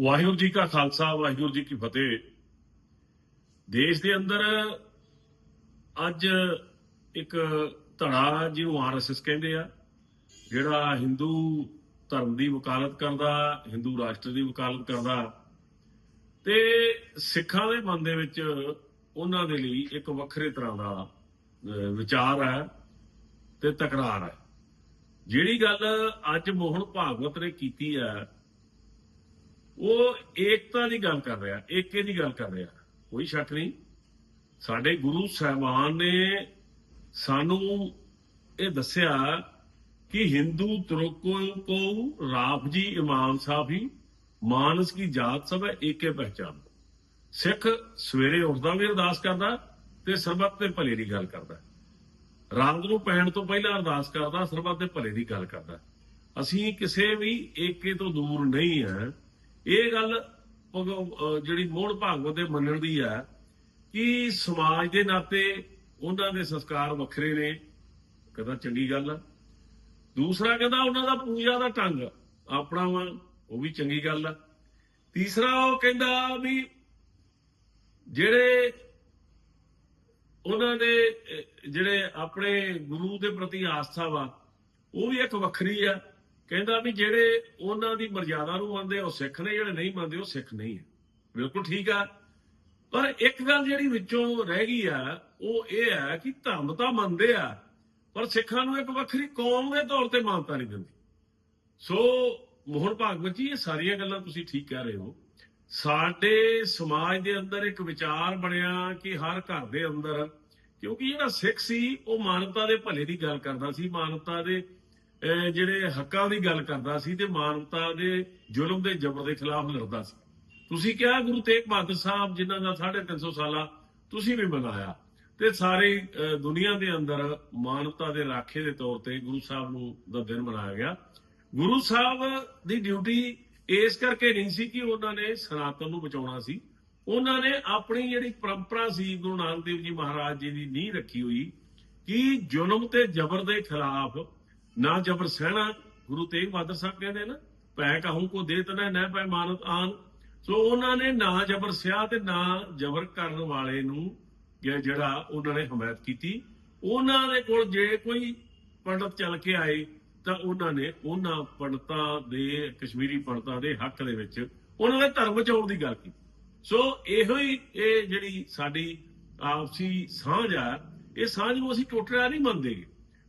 ਵਾਹਿਗੁਰੂ ਜੀ ਕਾ ਖਾਲਸਾ, ਵਾਹਿਗੁਰੂ ਜੀ ਕੀ ਫਤਿਹ। ਦੇਸ਼ ਦੇ ਅੰਦਰ ਅੱਜ ਇੱਕ ਧੜਾ ਜਿਹਨੂੰ ਆਰਐਸਐਸ ਕਹਿੰਦੇ ਆ, ਜਿਹੜਾ ਹਿੰਦੂ ਧਰਮ ਦੀ ਵਕਾਲਤ ਕਰਦਾ, ਹਿੰਦੂ ਰਾਸ਼ਟਰ ਦੀ ਵਕਾਲਤ ਕਰਦਾ। ਤੇ ਸਿੱਖਾਂ ਦੇ ਮਨ ਦੇ ਵਿੱਚ ਉਹਨਾਂ ਦੇ ਲਈ ਇੱਕ ਵੱਖਰੇ ਤਰ੍ਹਾਂ ਦਾ ਵਿਚਾਰ ਹੈ ਤੇ ਤਕਰਾਰ ਹੈ। ਜਿਹੜੀ ਗੱਲ ਅੱਜ ਮੋਹਨ ਭਾਗਵਤ ਨੇ ਕੀਤੀ ਹੈ ਉਹ ਏਕਤਾ ਦੀ ਗੱਲ ਕਰ ਰਿਹਾ, ਏਕੇ ਦੀ ਗੱਲ ਕਰ ਰਿਹਾ। ਕੋਈ ਸ਼ੱਕ ਨਹੀਂ, ਸਾਡੇ ਗੁਰੂ ਸਾਹਿਬਾਨ ਨੇ ਸਾਨੂੰ ਇਹ ਦੱਸਿਆ ਕਿ ਹਿੰਦੂ ਤੁਰਕੋ ਕੋ ਰਾਫ ਜੀ ਇਮਾਮ ਸਾਹਿਬ ਹੀ ਮਾਨਸ ਕੀ ਜਾਤ ਸਭ ਹੈ ਏਕੇ ਪਹਿਚਾਨ। ਸਿੱਖ ਸਵੇਰੇ ਉੱਠਦਾ ਵੀ ਅਰਦਾਸ ਕਰਦਾ ਤੇ ਸਰਬੱਤ ਤੇ ਭਲੇ ਦੀ ਗੱਲ ਕਰਦਾ। ਰਾਤ ਨੂੰ ਪੈਣ ਤੋਂ ਪਹਿਲਾਂ ਅਰਦਾਸ ਕਰਦਾ, ਸਰਬੱਤ ਦੇ ਭਲੇ ਦੀ ਗੱਲ ਕਰਦਾ। ਅਸੀਂ ਕਿਸੇ ਵੀ ਏਕੇ ਤੋਂ ਦੂਰ ਨਹੀਂ ਹੈ। ਇਹ ਗੱਲ ਭਗ- ਜਿਹੜੀ ਮੋੜ ਭਾਗਵਤ ਦੇ ਮੰਨਣ ਦੀ ਹੈ ਕਿ ਸਮਾਜ ਦੇ ਨਾਤੇ ਉਹਨਾਂ ਦੇ ਸੰਸਕਾਰ ਵੱਖਰੇ ਨੇ। ਕਹਿੰਦਾ ਚੰਗੀ ਗੱਲ ਆ। ਦੂਸਰਾ ਕਹਿੰਦਾ ਉਹਨਾਂ ਦਾ ਪੂਜਾ ਦਾ ਢੰਗ ਆਪਣਾ ਵਾ, ਉਹ ਵੀ ਚੰਗੀ ਗੱਲ ਆ। ਤੀਸਰਾ ਉਹ ਕਹਿੰਦਾ ਵੀ ਜਿਹੜੇ ਉਹਨਾਂ ਦੇ ਜਿਹੜੇ ਆਪਣੇ ਗੁਰੂ ਦੇ ਪ੍ਰਤੀ ਆਸਥਾ ਵਾ, ਉਹ ਵੀ ਇੱਕ ਵੱਖਰੀ ਆ। ਕਹਿੰਦਾ ਵੀ ਜਿਹੜੇ ਉਹਨਾਂ ਦੀ ਮਰਜ਼ਾਦਾ ਨੂੰ ਮੰਨਦੇ ਉਹ ਸਿੱਖ ਨੇ, ਜਿਹੜੇ ਨਹੀਂ ਮੰਨਦੇ, ਉਹ ਸਿੱਖ ਨਹੀਂ ਹੈ ਬਿਲਕੁਲ ਠੀਕ ਆ। ਪਰ ਇੱਕ ਗੱਲ ਜਿਹੜੀ ਵਿੱਚੋਂ ਰਹਿ ਗਈ ਆ, ਉਹ ਇਹ ਹੈ ਕਿ ਧਰਮ ਤਾਂ ਮੰਨਦੇ ਆ, ਪਰ ਸਿੱਖਾਂ ਨੂੰ ਇੱਕ ਵੱਖਰੀ ਕੌਮ ਦੇ ਤੌਰ ਤੇ ਮਾਨਤਾ ਨਹੀਂ ਦਿੰਦੀ। ਸੋ ਮੋਹਨ ਭਾਗਵਤ ਜੀ, ਇਹ ਸਾਰੀਆਂ ਗੱਲਾਂ ਤੁਸੀਂ ਠੀਕ ਕਹਿ ਰਹੇ ਹੋ। ਸਾਡੇ ਸਮਾਜ ਦੇ ਅੰਦਰ ਇੱਕ ਵਿਚਾਰ ਬਣਿਆ ਕਿ ਹਰ ਘਰ ਦੇ ਅੰਦਰ, ਕਿਉਂਕਿ ਜਿਹੜਾ ਸਿੱਖ ਸੀ, ਉਹ ਮਾਨਵਤਾ ਦੇ ਭਲੇ ਦੀ ਗੱਲ ਕਰਦਾ ਸੀ, ਮਾਨਵਤਾ ਦੇ ਜਿਹੜੇ ਹੱਕਾਂ ਦੀ ਗੱਲ ਕਰਦਾ ਸੀ ਤੇ ਮਾਨਵਤਾ ਦੇ ਜ਼ੁਲਮ ਦੇ ਜ਼ਬਰ ਦੇ ਖਿਲਾਫ ਲੜਦਾ ਸੀ। ਤੁਸੀਂ ਕਿਹਾ ਗੁਰੂ ਤੇਗ ਬਹਾਦਰ ਸਾਹਿਬ, ਜਿਨ੍ਹਾਂ ਦਾ 350 ਸਾਲਾ ਤੁਸੀਂ ਵੀ ਮਨਾਇਆ। ਤੇ ਸਾਰੀ ਦੁਨੀਆ ਦੇ ਅੰਦਰ ਮਾਨਵਤਾ ਦੇ ਰਾਖੇ ਦੇ ਤੌਰ ਤੇ ਗੁਰੂ ਸਾਹਿਬ ਨੂੰ ਦਾ ਦਿਨ ਮਨਾਇਆ ਗਿਆ। ਗੁਰੂ ਸਾਹਿਬ ਦੀ ਡਿਊਟੀ ਇਸ ਕਰਕੇ ਨਹੀਂ ਸੀ ਕਿ ਉਹਨਾਂ ਨੇ ਸਨਾਤਨ ਨੂੰ ਬਚਾਉਣਾ ਸੀ। ਉਹਨਾਂ ਨੇ ਆਪਣੀ ਜਿਹੜੀ ਪਰੰਪਰਾ ਸੀ, ਗੁਰੂ ਨਾਨਕ ਦੇਵ ਜੀ ਮਹਾਰਾਜ ਜੀ ਦੀ ਨੀਂਹ ਰੱਖੀ ਹੋਈ ਕਿ ਜ਼ੁਲਮ ਤੇ ਜ਼ਬਰ ਦੇ ਖਿਲਾਫ ਨਾ ਜ਼ਬਰ ਸਹਿਣਾ, ਗੁਰੂ ਤੇਗ ਬਹਾਦਰ ਸਾਹਿਬ ਕਹਿੰਦੇ ਨਾ ਭੈ ਕਹੂੰ ਕੋ ਦੇ ਤਨਾ ਨਾ ਪੈ ਮਾਨਤ ਆਨ। ਸੋ ਉਹਨਾਂ ਨੇ ਨਾ ਜ਼ਬਰ ਸਿਆ ਤੇ ਨਾ ਜ਼ਬਰ ਕਰਨ ਵਾਲੇ ਨੂੰ ਜਿਹੜਾ ਉਹਨਾਂ ਨੇ ਹਮਾਇਤ ਕੀਤੀ। ਉਹਨਾਂ ਦੇ ਕੋਲ ਜੇ ਕੋਈ ਪੰਡਤ ਚੱਲ ਕੇ ਆਏ, ਤਾਂ ਉਹਨਾਂ ਨੇ ਉਹਨਾਂ ਪੰਡਤਾਂ ਦੇ, ਕਸ਼ਮੀਰੀ ਪੰਡਤਾਂ ਦੇ ਹੱਕ ਦੇ ਵਿੱਚ ਉਹਨਾਂ ਦੇ ਧਰਮ ਬਚਾਉਣ ਦੀ ਗੱਲ ਕੀਤੀ। ਸੋ ਇਹੋ ਹੀ ਇਹ ਜਿਹੜੀ ਸਾਡੀ ਆਪਸੀ ਸਾਂਝ ਆ, ਇਹ ਸਾਂਝ ਨੂੰ ਅਸੀਂ ਟੁੱਟਣਾ ਨਹੀਂ ਮੰਨਦੇ।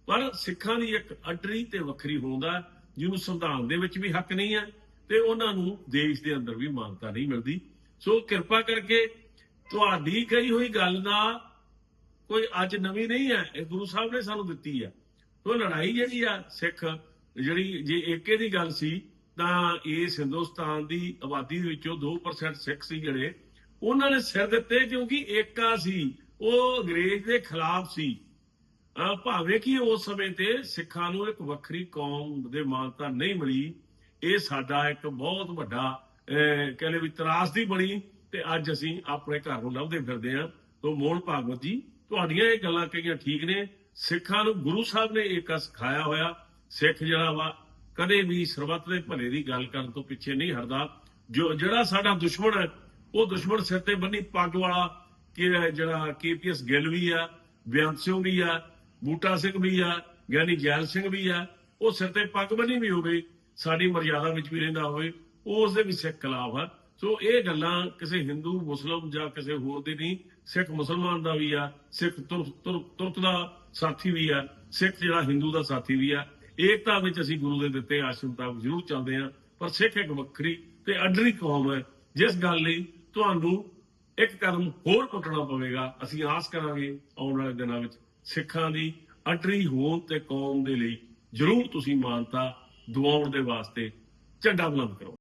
ਪਰ ਸਿੱਖਾਂ ਦੀ ਇੱਕ ਅੱਡਰੀ ਤੇ ਵੱਖਰੀ ਹੁੰਦਾ ਜਿਹਨੂੰ ਸੰਵਿਧਾਨ ਦੇ ਵਿੱਚ ਵੀ ਹੱਕ ਨਹੀਂ ਹੈ ਤੇ ਉਹਨਾਂ ਨੂੰ ਦੇਸ਼ ਦੇ ਅੰਦਰ ਵੀ ਮਾਨਤਾ ਨਹੀਂ ਮਿਲਦੀ। ਸੋ ਕਿਰਪਾ ਕਰਕੇ ਤੁਹਾਡੀ ਕਹੀ ਹੋਈ ਗੱਲ ਦਾ ਕੋਈ ਅੱਜ ਨਵੀਂ ਨਹੀਂ ਹੈ, ਇਹ ਗੁਰੂ ਸਾਹਿਬ ਨੇ ਸਾਨੂੰ ਦਿੱਤੀ ਹੈ। ਉਹ ਲੜਾਈ ਜਿਹੜੀ ਆ ਸਿੱਖ, ਜਿਹੜੀ ਜੇ ਏਕੇ ਦੀ ਗੱਲ ਸੀ, ਤਾਂ ਇਸ ਹਿੰਦੁਸਤਾਨ ਦੀ ਆਬਾਦੀ ਦੇ ਵਿੱਚੋਂ 2% ਸਿੱਖ ਸੀ ਜਿਹੜੇ, ਉਹਨਾਂ ਨੇ ਸਿਰ ਦਿੱਤੇ ਕਿਉਂਕਿ ਏਕਾ ਸੀ, ਉਹ ਅੰਗਰੇਜ਼ ਦੇ ਖਿਲਾਫ ਸੀ। ਭਾਵੇਂ ਕਿ ਉਸ ਸਮੇਂ ਤੇ ਸਿੱਖਾਂ ਨੂੰ ਇੱਕ ਵੱਖਰੀ ਕੌਮ ਦੇ ਮਾਨਤਾ ਨਹੀਂ ਮਿਲੀ, ਇਹ ਸਾਡਾ ਇੱਕ ਬਹੁਤ ਵੱਡਾ, ਅਹ ਕਹਿੰਦੇ ਵੀ ਤਰਾਸਦੀ ਬਣੀ ਤੇ ਅੱਜ ਅਸੀਂ ਆਪਣੇ ਘਰ ਨੂੰ ਲੱਭਦੇ ਫਿਰਦੇ ਹਾਂ। ਤੋਂ ਮੋਹਨ ਭਾਗਵਤ ਜੀ, ਤੁਹਾਡੀਆਂ ਇਹ ਗੱਲਾਂ ਕਹੀਆਂ ਠੀਕ ਨੇ। ਸਿੱਖਾਂ ਨੂੰ ਗੁਰੂ ਸਾਹਿਬ ਨੇ ਏਕਾ ਸਿਖਾਇਆ ਹੋਇਆ। ਸਿੱਖ ਜਿਹੜਾ ਵਾ, ਕਦੇ ਵੀ ਸਰਬੱਤ ਦੇ ਭਲੇ ਦੀ ਗੱਲ ਕਰਨ ਤੋਂ ਪਿੱਛੇ ਨਹੀਂ ਹਟਦਾ। ਜੋ ਜਿਹੜਾ ਸਾਡਾ ਦੁਸ਼ਮਣ ਹੈ, ਉਹ ਦੁਸ਼ਮਣ ਸਿਰ ਤੇ ਬੰਨੀ ਪੱਗ ਵਾਲਾ, ਕਿ ਜਿਹੜਾ ਕੇਪੀਐਸ ਗਿੱਲ ਵੀ ਆ ਬੇਅੰਤ ਸਿੰਘ ਵੀ ਆ ਬੂਟਾ ਸਿੰਘ ਵੀ ਆ, ਗਿਆਨੀ ਜੈਲ ਸਿੰਘ ਵੀ ਆ, ਉਹ ਸਿਰ ਤੇ ਪੱਗ ਬੰਨੀ ਵੀ ਹੋਵੇ, ਸਾਡੀ ਮਰਜ਼ਾਦਾ ਵਿੱਚ ਵੀ ਰਹਿੰਦਾ ਹੋਵੇ, ਉਹ ਉਸ ਦੇ ਵੀ ਸਿੱਖ ਖਿਲਾਫ ਆ। ਸੋ ਇਹ ਗੱਲਾਂ ਕਿਸੇ ਹਿੰਦੂ, ਮੁਸਲਮ ਜਾਂ ਕਿਸੇ ਹੋਰ ਦੇ ਨਹੀਂ, ਸਿੱਖ ਮੁਸਲਮਾਨ ਦਾ ਵੀ ਆ, ਸਿੱਖ ਤੁਰਕ ਤੁਰਕ ਤੁਰਕ ਦਾ ਸਾਥੀ ਵੀ ਆ, ਸਿੱਖ ਜਿਹੜਾ ਹਿੰਦੂ ਦਾ ਸਾਥੀ ਵੀ ਆ। ਏਕਤਾ ਵਿੱਚ ਅਸੀਂ ਗੁਰੂ ਦੇ ਦਿੱਤੇ ਆਸ਼ਰਮ ਤੱਕ ਜ਼ਰੂਰ ਚੱਲਦੇ ਆ ਪਰ ਸਿੱਖ ਇੱਕ ਵੱਖਰੀ ਤੇ ਅਡਰੀ ਕੌਮ ਹੈ, ਜਿਸ ਗੱਲ ਲਈ ਤੁਹਾਨੂੰ ਇੱਕ ਕਦਮ ਹੋਰ ਪੁੱਟਣਾ ਪਵੇਗਾ। ਅਸੀਂ ਆਸ ਕਰਾਂਗੇ ਆਉਣ ਵਾਲੇ ਦਿਨਾਂ ਵਿੱਚ ਸਿੱਖਾਂ ਦੀ ਅਟਰੀ ਹੋਣ ਤੇ ਕੌਮ ਦੇ ਲਈ ਜ਼ਰੂਰ ਤੁਸੀਂ ਮਾਨਤਾ ਦਿਵਾਉਣ ਦੇ ਵਾਸਤੇ ਝੰਡਾ ਬੁਲੰਦ ਕਰੋ।